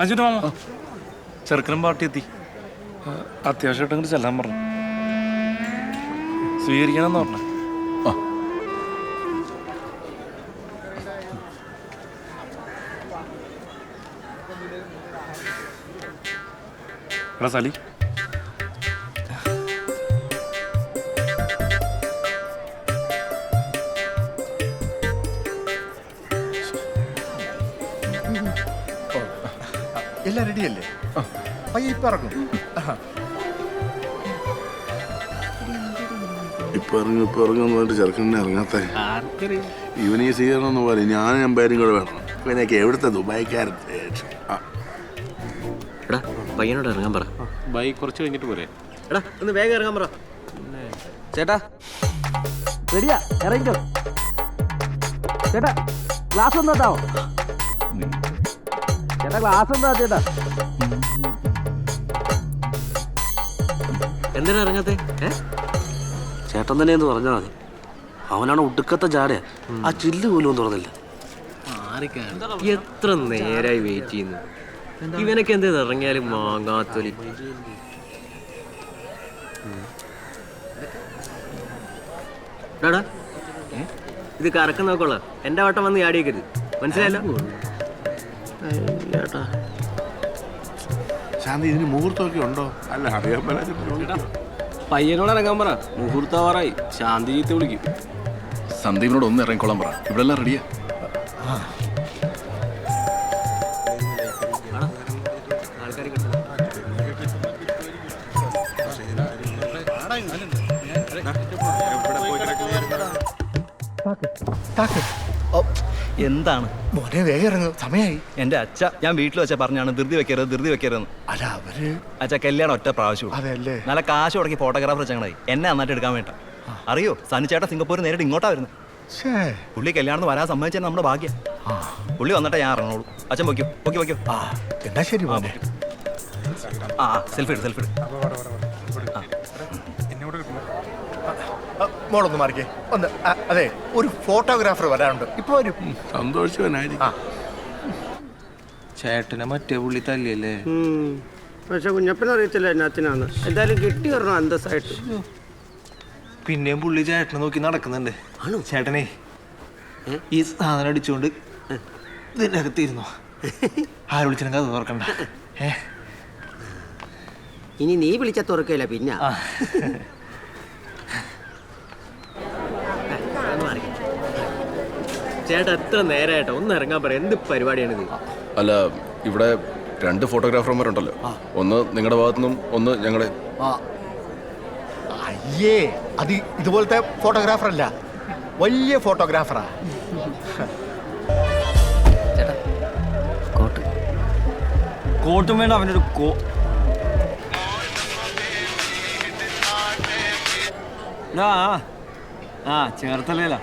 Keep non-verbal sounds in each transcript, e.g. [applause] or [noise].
അഞ്ചിട്ട് mama. ചെറുക്കനും party എത്തി. അത്യാവശ്യമായിട്ട് അങ്ങോട്ട് ചെല്ലാൻ പറഞ്ഞു. സ്വീകരിക്കണം എന്ന് പറഞ്ഞു എടാ സലി. എല്ലാം റെഡിയല്ലേ പയ്യെ ഇപ്പൊ ഇറങ്ങും. ഇപ്പൊ ഇറങ്ങി ഇപ്പൊ ഇറങ്ങുന്ന പറഞ്ഞിട്ട് ചെറുക്കനെ ഇറങ്ങാത്ത. ഇവന് ഈ സ്വീകരണം എന്ന് പറയും ഞാനും എമ്പാരും കൂടെ വേണം ഇവനൊക്കെ എവിടുത്തെ ദുബായിക്കാരൻ? എടാ പയ്യനോട് ഇറങ്ങാൻ പറ. ബൈക്ക് കുറച്ച് കഴിഞ്ഞിട്ട് പോരെ. എടാ ഒന്ന് വേഗം ഇറങ്ങാൻ പറ. ചേട്ടാ റെഡിയാ ഇറങ്ങിക്കോ. ചേട്ടാ ഗ്ലാസ് ഒന്ന് ചേട്ടാ ക്ലാസ് എന്താ ചേട്ടാ എന്തിനാ ഇറങ്ങാത്തെ? ഏ? ചേട്ടൻ തന്നെ എന്ന് പറഞ്ഞാൽ മതി. അവനാണ് ഒടുക്കത്തെ ജാട ആ ചില്ല് പോലും ഒന്നും തുറന്നില്ല. എത്ര നേരായി വെയിറ്റ് ചെയ്യുന്നു. ഇവനൊക്കെ എന്തേ ഇറങ്ങിയാലും മാങ്ങാത്തൊലി. ഡാടാ ഇത് കറക്കം നോക്കോളാം. എന്റെ വട്ടം വന്ന് ചാടിയേക്കരുത്. മനസ്സിലായല്ലോ? ചേട്ടാ ശാന്തി ഇതിന് മുഹൂർത്തമൊക്കെ ഉണ്ടോ അല്ല അറിയാൻ പയ്യനോട് ഇറങ്ങാൻ പറ മുഹൂർത്താവാറായി ശാന്തി ചീത്ത വിളിക്കും സന്ദീപിനോട് ഒന്ന് ഇറങ്ങിക്കോളാൻ പറ ഇവിടെ എല്ലാം റെഡിയാ എന്താണ് മോനെ വേഗം ഇറങ്ങും. സമയമായി എന്റെ അച്ഛ ഞാൻ വീട്ടിൽ വെച്ച പറഞ്ഞാണ് ധൃതി വെക്കരുത് ധൃതി വെക്കരുത് അല്ല അവർ അച്ഛ കല്യാണം ഒറ്റ പ്രാവശ്യം അതല്ലേ നല്ല കാശ് മുടക്കി ഫോട്ടോഗ്രാഫർ ചങ്ങടായി എന്നെ നന്നായിട്ട് എടുക്കാൻ വേണ്ട. അറിയോ? സനിച്ചേട്ടാ സിംഗപ്പൂർ നേരിട്ട് ഇങ്ങോട്ടാ വരുന്നത് പുള്ളി കല്യാണത്തിന് വരാൻ സമ്മതിച്ചാൽ നമ്മുടെ ഭാഗ്യം. പുള്ളി വന്നിട്ടേ ഞാൻ ഇറങ്ങുള്ളൂ അച്ഛൻ പൊയ്ക്കോ പൊക്കി പൊയ്ക്കോ. ആ എന്നാ ശരി ആ സെൽഫി എടു സെൽഫി എടു ആ, മോളൊന്ന് മാറിക്കേ. ഒന്ന് അതെ ഒരു ഫോട്ടോഗ്രാഫർ വരാനുണ്ട്. ഇപ്പൊ വരും. ചേട്ടനെ മറ്റേ പുള്ളി തല്ലിയല്ലേ? പക്ഷെ കുഞ്ഞപ്പൻ അറിയത്തില്ല എന്നാത്തിനാണ് എന്തായാലും കിട്ടി വരണം അന്തസ്സായിട്ട്. പിന്നെയും പുള്ളി ചേട്ടനെ നോക്കി നടക്കുന്നുണ്ട്. ആണോ? ചേട്ടനെ ഈ സാധനം അടിച്ചുകൊണ്ട് ഇതിന്റെ അകത്തിരുന്നു ആര് വിളിച്ചാലും കഥ തുറക്കണ്ട. ഏ ഇനി നീ വിളിച്ച തുറക്കില്ല പിന്നെ ആ. ചേട്ടാ എത്ര നേരമായിട്ടോ ഒന്ന് ഇറങ്ങാൻ പറയാം. എന്ത് പരിപാടിയാണിത് അല്ല ഇവിടെ രണ്ട് ഫോട്ടോഗ്രാഫർമാരുണ്ടല്ലോ ഒന്ന് നിങ്ങളുടെ ഭാഗത്തുനിന്നും ഒന്ന് ഞങ്ങളുടെ ആ. അയ്യേ അത് ഇതുപോലത്തെ ഫോട്ടോഗ്രാഫർ അല്ല. വലിയ ഫോട്ടോഗ്രാഫറാ കോട്ട്. കോട്ടും വേണം അവനൊരു കോ ആ ചേർത്തലേല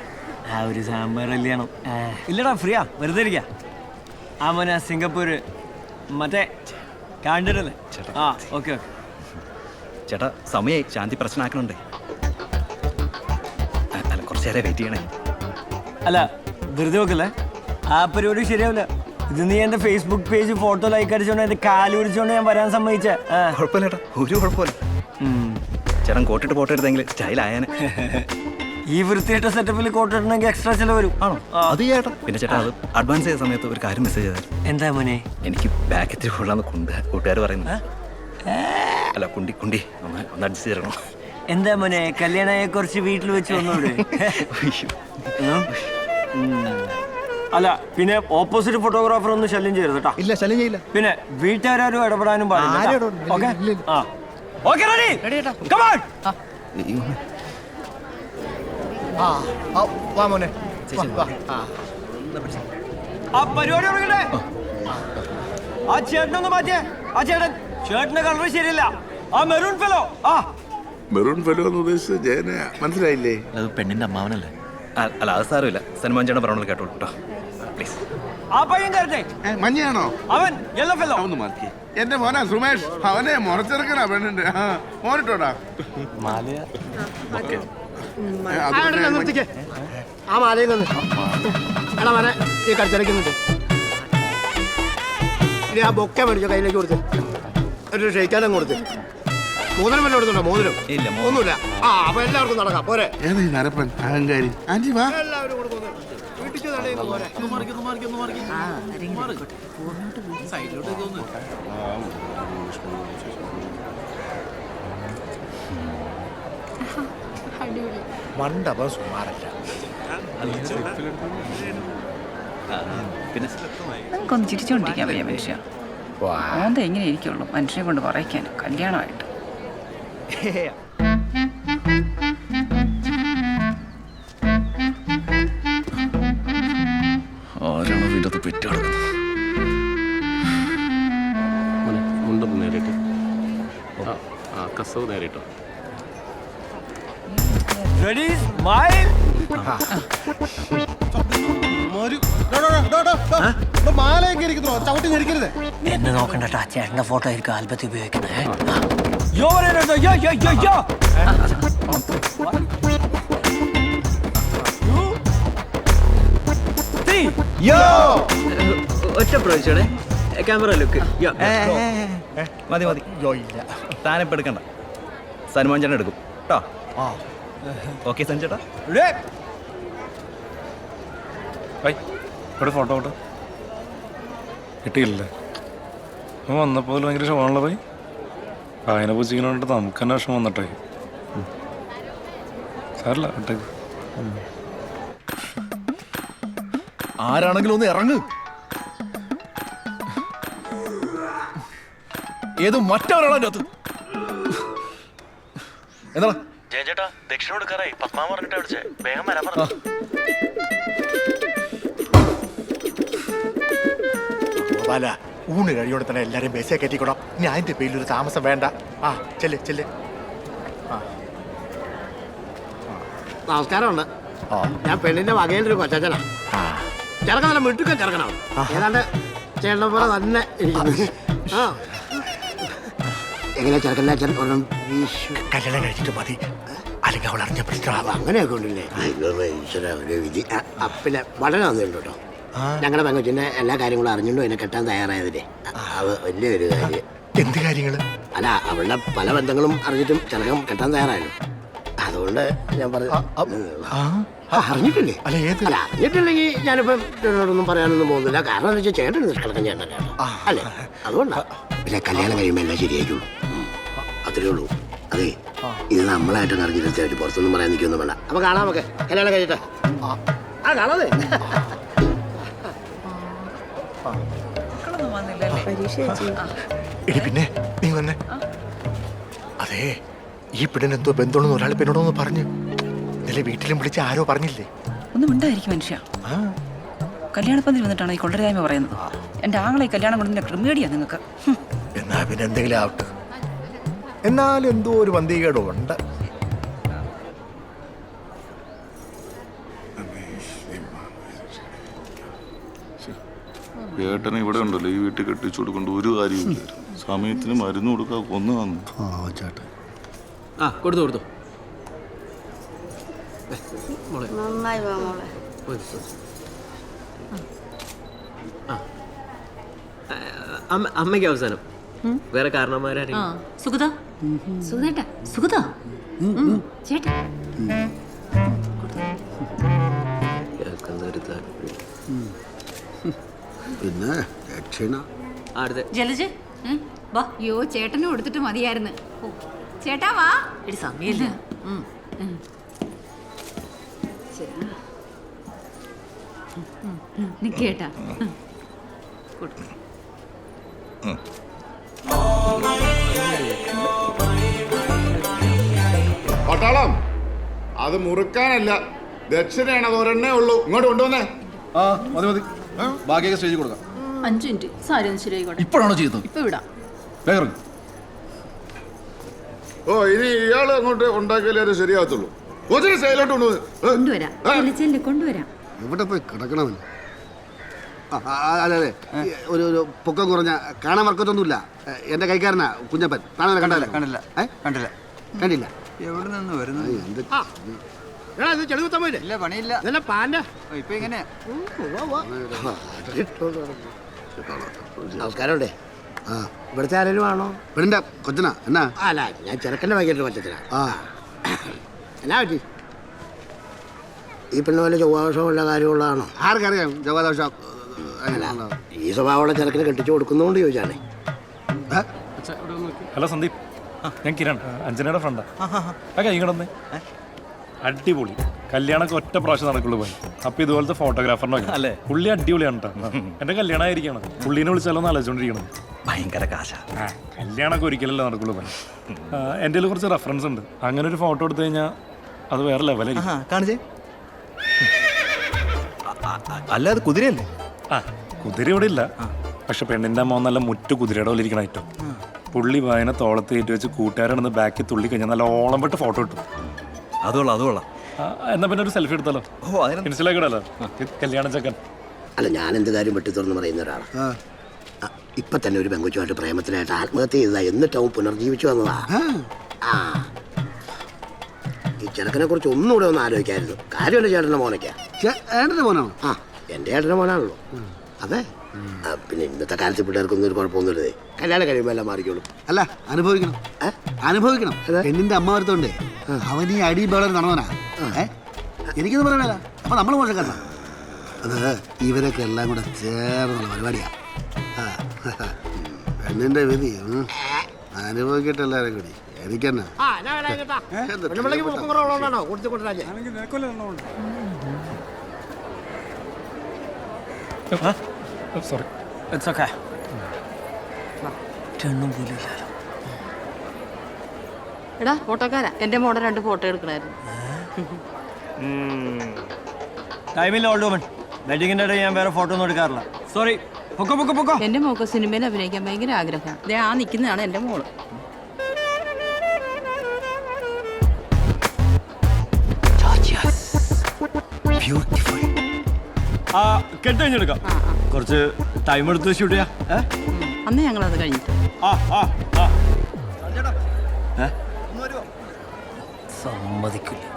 ആ ഒരു സാമ്പാർ കല്യാണം ഇല്ലടാ ഫ്രീയാ. വെറുതെ ഇരിക്ക. ആ മോനെ സിംഗപ്പൂര്. മറ്റേ കാണ്ടിട്ടല്ലേ ആ ഓക്കെ ഓക്കെ. ചേട്ടാ സമയമായി ശാന്തി പ്രശ്നമാക്കണുണ്ടേ അല്ല കുറച്ച് നേരം വെയിറ്റ് ചെയ്യണേ. അല്ല വെറുതെ നോക്കല്ലേ? ആ പരിപാടി ശരിയാവില്ല. ഇത് നീ എന്റെ ഫേസ്ബുക്ക് പേജ് ഫോട്ടോ ലൈക്ക് അടിച്ചോണ്ട് എന്റെ കാൽ പിടിച്ചോണ്ട് ഞാൻ വരാൻ സമ്മതിച്ച. കുഴപ്പമില്ല ചേട്ടാ. ഒരു കുഴപ്പമില്ല. ചേട്ടൻ കോട്ടിട്ട് ഫോട്ടോ എടുത്തെങ്കിൽ സ്റ്റൈലായാനെ [laughs] ഈ വൃത്തിയായിട്ട സെറ്റപ്പിൽ കോട്ട് ഇടണമെങ്കിൽ എക്സ്ട്രാ ചെലവ് വരും. ആണോ? അത് ചേട്ടാ പിന്നെ ചേട്ടാ അത് അഡ്വാൻസ് ചെയ്ത സമയത്ത് ഒരു കാര്യം മെസ്സേജ് ചെയ്തായിരുന്നു. എന്താ മോനെ? എനിക്ക് ബാക്ക് ഇത്തിരി കൊള്ളാന്ന് കൊണ്ട് കൂട്ടുകാർ പറയുന്നത് അല്ല കുണ്ടി കുണ്ടി ഒന്ന് ഒന്ന് അഡ്ജസ്റ്റ് ചെയ്യണം എന്താ മോനെ കല്യാണയെ കുറച്ച് വീട്ടിൽ വെച്ച് വന്നോട് അല്ല പിന്നെ ഓപ്പോസിറ്റ് ഫോട്ടോഗ്രാഫർ ഒന്നും ശല്യം ചെയ്യരുത് കേട്ടോ ഇല്ല ശല്യം ചെയ്യില്ല. പിന്നെ വീട്ടുകാരും ഇടപെടാനും പാടില്ല. ഓക്കെ ഇല്ല, റെഡി ആ. ഓക്കെ റെഡി കമോൺ ആ ആ, വാ മോനെ. ആ പരിപാടി തുടങ്ങണ്ടേ ആ ചേട്ടനൊന്ന് മാറ്റിയേ. ആ ചേട്ടൻ ചേട്ടന്റെ കളർ ശരിയല്ല. ആ മെറൂൺ ഫെലോ ആ. മെറൂൺ ഫെലോ എന്ന് ഉദ്ദേശിച്ചത് ജയന. മനസ്സിലായില്ലേ? അത് പെണ്ണിന്റെ അമ്മാവനല്ലേ? അല്ല അത് സാരമില്ല. സൽമാൻ ചേട്ടൻ പറഞ്ഞോളൂ കേട്ടോ പ്ലീസ് ആ പയ്യൻ കയറട്ടെ മഞ്ഞയാണോ? അവൻ യെല്ലോ ഫെലോ ഒന്ന് മാറ്റി. എന്റെ മോനാ സുമേഷ്. അവനെ മുറച്ചെറുക്കനാ പെണ്ണിന്റെ. ആ, മാലയ. ഓക്കേ. നിർത്തിക്കേ? ആ മാലയിൽ നിന്ന്. എടാ മനെ ഈ കടിച്ചടയ്ക്കുന്നുണ്ട് ഇനി ആ ബൊക്ക മേടിച്ച കയ്യിലേക്ക് കൊടുത്ത് ഒരു ക്ഷയിക്കാനും കൊടുത്ത് മോതിരം വല്ല കൊടുത്തുണ്ടോ മോതിരം? ഇല്ല. ഒന്നുമില്ല. ആ അപ്പൊ എല്ലാവർക്കും നടക്കാം. പോരെ. നരപ്പൻ? അഹങ്കാരി. ആന്റി വാ. എല്ലാവരും കൂടെ പോന്നെ. പോരെ മണ്ടപം സുമാരല്ല പിന്നെ നമുക്കൊന്ന് ചിരിച്ചുകൊണ്ടിരിക്കാൻ വയ്യ മനുഷ്യ. ഓന്ത എങ്ങനെ ഇരിക്കുള്ളൂ? മനുഷ്യനെ കൊണ്ട് പറയിക്കാൻ കല്യാണമായിട്ട്. ആരാണോ മുണ്ടും നേരിട്ട്. കസവ് നേരിട്ടോ? റെഡി സ്മൈൽ എന്നെ നോക്കണ്ടട്ടാ ചേട്ടന്റെ ഫോട്ടോ ആയിരിക്കും ആൽബത്തിൽ ഉപയോഗിക്കുന്നത്. യോ യോ യോ യോ യോ ഒറ്റ പ്രാവശ്യമാണ്. Camera look. മതി മതി. താനിപ്പോൾ എടുക്കണ്ട. സൽമാൻ ചേട്ടൻ എടുക്കും. കേട്ടോ ഓക്കെ സഞ്ജേട്ടാ. ഐ ഇവിടെ ഫോട്ടോ ഫോട്ടോ കിട്ടിയില്ലേ അവൻ വന്നപ്പോൾ ഭയങ്കര ഷോണല്ലോ പോയി വായന പൂജിക്കണോണ്ട് നമുക്ക് തന്നെ വിഷമം വന്നിട്ടേ. സാറില്ല വിട്ടേക്ക്. ആരാണെങ്കിലും ഒന്ന് ഇറങ്ങ്. ഏത് മറ്റവരാണോ അതിന്റെ അകത്ത് എന്താണ്? ചേട്ടാ ദക്ഷിണ കൊടുക്കാറായി. പത്മാ പറഞ്ഞിട്ട് വിളിച്ചേ. വേഗം വരാൻ പറഞ്ഞു. ഗോപാല ഊണ് കഴിയോടെ തന്നെ എല്ലാരെയും ബസ്സേ കയറ്റിക്കൂടാം. ഇനി അതിന്റെ പേരിൽ ഒരു താമസം വേണ്ട. ആ ചെല്ല് ചെല്ല്. നമസ്കാരമുണ്ട്. ആ. ഞാൻ പെണ്ണിന്റെ വകയിലൊരു ഒരു കൊച്ചനാ ആ. ചെറുക്കൻ നല്ല മിട്ടുക്കൻ ചെറുക്കനാണ്. ഏതാണ്ട് ചേട്ടനെ പോലെ തന്നെ ഇരിക്കുന്നു. ആ. എങ്ങനെ ചെറുക്കന്റെ അച്ഛൻ? ഒരെണ്ണം വീശു. കല്യാണം കഴിച്ചിട്ട് മതി. അവൾ അറിഞ്ഞ പ്രശ്നമാവാം അങ്ങനെയൊക്കെ ഉണ്ടല്ലേ? ഒരു വിധി. പിന്നെ വളരെ നന്ദിയുണ്ട് കേട്ടോ. ഞങ്ങളുടെ പെങ്കൊച്ചിന്റെ എല്ലാ കാര്യങ്ങളും അറിഞ്ഞുകൊണ്ടും എന്നെ കെട്ടാൻ തയ്യാറായതില്ലേ അത് വലിയൊരു കാര്യം. എന്ത് കാര്യങ്ങൾ അല്ല അവളുടെ പല ബന്ധങ്ങളും അറിഞ്ഞിട്ടും ചെറുക്കം കെട്ടാൻ തയ്യാറായല്ലോ. അതുകൊണ്ട് ഞാൻ പറഞ്ഞു അറിഞ്ഞിട്ടില്ലേ? അല്ല ഏത്? അല്ല അറിഞ്ഞിട്ടില്ലെങ്കിൽ ഞാനിപ്പം ചേട്ടനോടൊന്നും പറയാനൊന്നും പോകുന്നില്ല. കാരണം എന്താ വെച്ചാൽ ചേട്ടൻ നിഷ്കളക്കം ചേട്ടനല്ലേ അല്ലേ? അതുകൊണ്ടാ. പിന്നെ കല്യാണം കഴിയുമ്പോൾ എല്ലാം ശരിയായിട്ടുള്ളൂ അത്രേ ഉള്ളൂ. അതെ. ഇത് നമ്മളായിട്ട് അറിഞ്ഞിട്ട് അവർ പുറത്തൊന്നും പറയാൻ നിൽക്കൊന്നും വേണ്ട. അപ്പൊ കാണാം നമുക്ക്. കല്യാണം കഴിഞ്ഞിട്ട്. ആ. കാണാതെ എടി പിന്നെ നീ വന്നെ. അതെ ഈ പെണ്ണിന് എന്തോ ബന്ധമുണ്ടെന്ന് ഒരാൾ പെണ്ണോടൊന്ന് പറഞ്ഞു. ഇന്നലെ വീട്ടിലും വിളിച്ച് ആരോ പറഞ്ഞില്ലേ? ഒന്നും ഉണ്ടായിരിക്കും മനുഷ്യ. ആ. കല്യാണപ്പന്തിൽ വന്നിട്ടാണ് ഈ കൊള്ളരായ്മ പറയുന്നത്. എന്റെ ആങ്ങളെ കല്യാണം കൊണ്ടതിന്റെ ക്രിമേഡിയാ നിങ്ങൾക്ക്. എന്നാ പിന്നെ എന്തെങ്കിലും ആവട്ടെ. എന്നാലും എന്തോ ഒരു വന്തികേടും ഉണ്ട് ഏട്ടനെ ഇവിടെ ഉണ്ടല്ലോ ഈ വീട്ടിൽ കെട്ടിച്ചു കൊടുക്കൊണ്ട് ഒരു കാര്യമില്ല സമയത്തിന് മരുന്ന് കൊടുക്കാൻ കൊന്നു വന്നു ആ കൊടുത്തു കൊടുത്തു. നന്നായി വാ മോളെ. അമ്മയ്ക്ക് അവസാനം. വേറെ കാരണന്മാരും സുഗത? ചേട്ടാ. പിന്നെ ദക്ഷിണ അടുത്ത ജലജ. വാ. യോ ചേട്ടനും കൊടുത്തിട്ട് മതിയായിരുന്നു. ചേട്ടാ വാ. ഒരു സമയല്ല നിക്കേട്ടാ പട്ടാളം. അത് മുറുക്കാനല്ല. ദക്ഷിണയാണ് അത് ഒരെണ്ണേ ഉള്ളൂ. ഇങ്ങോട്ട് കൊണ്ടുവന്നേ. ആ മതി മതി. ബാക്കിയൊക്കെ സ്റ്റേജിൽ കൊടുക്കാം. അഞ്ചു മിനിറ്റ്. സാരി ഒന്ന് ശരിയായിക്കോട്ടെ. ഇപ്പോഴാണോ ചെയ്യുന്നത് ഇപ്പൊ വിടാം വേഗം ഓ ഇനി ഇയാൾ അങ്ങോട്ട് ഉണ്ടാക്കിയാലേ അത് ശരിയാകത്തുള്ളൂ. കൊച്ചിനെ സൈലോട്ട് കൊണ്ടുവരാം. കൊണ്ടുവരാം. ഇവിടെ പോയി കിടക്കണമെന്ന് അതെ അതെ. ഒരു ഒരു പൊക്കം കുറഞ്ഞ കാണാൻ വർക്കത്തൊന്നുമില്ല. എന്റെ കൈക്കാരനാ കുഞ്ഞപ്പൻ. കാണാൻ കണ്ടല്ലോ കണ്ടില്ല കണ്ടില്ല. കണ്ടില്ല. എവിടെ നിന്ന് വരുന്നത് എന്ത് ഇല്ല പണിയില്ല. ഇതല്ല പാന്റെ ഇപ്പൊ ഇങ്ങനെ. നമസ്കാരമുണ്ടേ ആ ഇവിടുത്തെ ആരെങ്കിലും ആണോ? പെണ്ണിന്റെ കൊച്ചനാ? എന്നാ? അല്ല ഞാൻ ചെറുക്കന്റെ വൈകിട്ട് കൊച്ചത്തിനാ ആ. എന്നാ പറ്റി? ഈ പെണ്ണ് വല്ല ചൊവ്വാദോഷമുള്ള കാര്യമുള്ളതാണോ? ആർക്കറിയാം ജവാദോഷം അല്ല ഈ സ്വഭാവമുള്ള ചെറുക്കിനെ കെട്ടിച്ചു കൊടുക്കുന്നതുകൊണ്ട് ചോദിച്ചാണേ ഹലോ സന്ദീപ്. ഞാൻ കിരൺ. അഞ്ജനയുടെ ഫ്രണ്ടാ. ആ കൈ കിടന്നേ അടിപൊളി. കല്യാണമൊക്കെ ഒറ്റ പ്രാവശ്യം നടക്കുള്ളൂ പോയി. അപ്പൊ ഇതുപോലത്തെ ഫോട്ടോഗ്രാഫറിനോ അല്ലേ? പുള്ളി അടിപൊളിയാണ് കേട്ടോ എന്റെ കല്യാണം ആയിരിക്കണം പുള്ളീനെ വിളിച്ചാലോ എന്ന് ആലോചിച്ചോണ്ടിരിക്കണം. ഭയങ്കര കാശ. കല്യാണമൊക്കെ ഒരിക്കലല്ലേ നടക്കുള്ളൂ പോയി. എന്റെ കയ്യിൽ കുറച്ച് റെഫറൻസ് ഉണ്ട്. അങ്ങനെ ഒരു ഫോട്ടോ എടുത്തു കഴിഞ്ഞാൽ അത് വേറെ ലെവലായിരിക്കും കാണിച്ചേ. അല്ല അത് കുതിരയല്ലേ? ആ. കുതിര ഇവിടെ ഇല്ല. പക്ഷെ പെണ്ണിന്റെ അമ്മ നല്ല മുറ്റു കുതിരയുടെ പോലെ ഇരിക്കണം ഏറ്റവും പുള്ളി വായന തോളത്ത് കയറ്റി വെച്ച് കൂട്ടുകാരാണെന്ന് ബാക്കിൽ തുള്ളി കഴിഞ്ഞാൽ നല്ല ഓളം പെട്ട് ഫോട്ടോ ഇട്ടു അത് കൊള്ളാം അത് കൊള്ളാം. ആ, എന്നാ പിന്നെ ഒരു സെൽഫി എടുത്താലോ? ഓ അതിന് ഇടാലോ കല്യാണ ചക്കൻ. അല്ല ഞാൻ എന്ത് കാര്യം വെട്ടിത്തുറന്ന് പറയുന്ന ഒരാളാണ് ആ, ഇപ്പൊ തന്നെ ഒരു പെങ്കുച്ചുമായിട്ട് പ്രേമത്തിനായിട്ട് ആത്മഹത്യ ചെയ്താ എന്നിട്ട് അവൻ പുനർജീവിച്ചു വന്നതാ. ആ. ഈ ചെറുക്കനെ കുറിച്ച് ഒന്നുകൂടെ ഒന്ന് ആലോചിക്കായിരുന്നു. കാര്യമല്ല ചേട്ടന്റെ മോനൊക്കെയാ ഏട്ടന്റെ മോനാണോ ആ. എന്റെ ഏട്ടന്റെ മോനാണല്ലോ. അതെ. പിന്നെ ഇന്നത്തെ കാലത്ത് പിള്ളേർക്കൊന്നും ഒരു കുഴപ്പമൊന്നുമില്ലേ? കല്യാണം കഴിയുമ്പോൾ എല്ലാം മാറിക്കോളും. അല്ല അനുഭവിക്കണം. അനുഭവിക്കണം. പെണ്ണിന്റെ അമ്മ വരുത്തോണ്ട് അവൻ ഈ അടി ബേളർ നടന്നവനാ. എനിക്കത് എനിക്കൊന്നും പറയണല്ല അപ്പൊ നമ്മൾ മോശക്കാരനാ. അത് ഇവരൊക്കെ എല്ലാം കൂടെ ചേർന്നുള്ള പരിപാടിയാ. ആ. പെണ്ണിന്റെ വിധി. അനുഭവിക്കട്ടെ എല്ലാവരും കൂടി. എനിക്കെന്നാ? സോറി ഇറ്റ്സ് ഓക്കെ രണ്ടും പോലും എടാ ഫോട്ടോക്കാരാ. എന്റെ മോടെ രണ്ട് ഫോട്ടോ എടുക്കണായിരുന്നു. ടൈമില്ല ഓൾഡ് വുമൺ വെഡിങ്ങിന്റെ ഇടയിൽ ഞാൻ വേറെ ഫോട്ടോ ഒന്നും എടുക്കാറില്ല. സോറി പൊക്കോ പൊക്കോ പൊക്കോ. എന്റെ മോക്ക് സിനിമയിൽ അഭിനയിക്കാൻ ഭയങ്കര ആഗ്രഹമാണ്. ദേ ആ നിൽക്കുന്നതാണ് എന്റെ മോൾ. ആ കെട്ട് കഴിഞ്ഞെടുക്കാം കുറച്ച് ടൈം എടുത്ത് ഷൂട്ട് ചെയ്യാം. അന്ന് ഞങ്ങൾ അത് കഴിഞ്ഞു സമ്മതിക്കില്ല.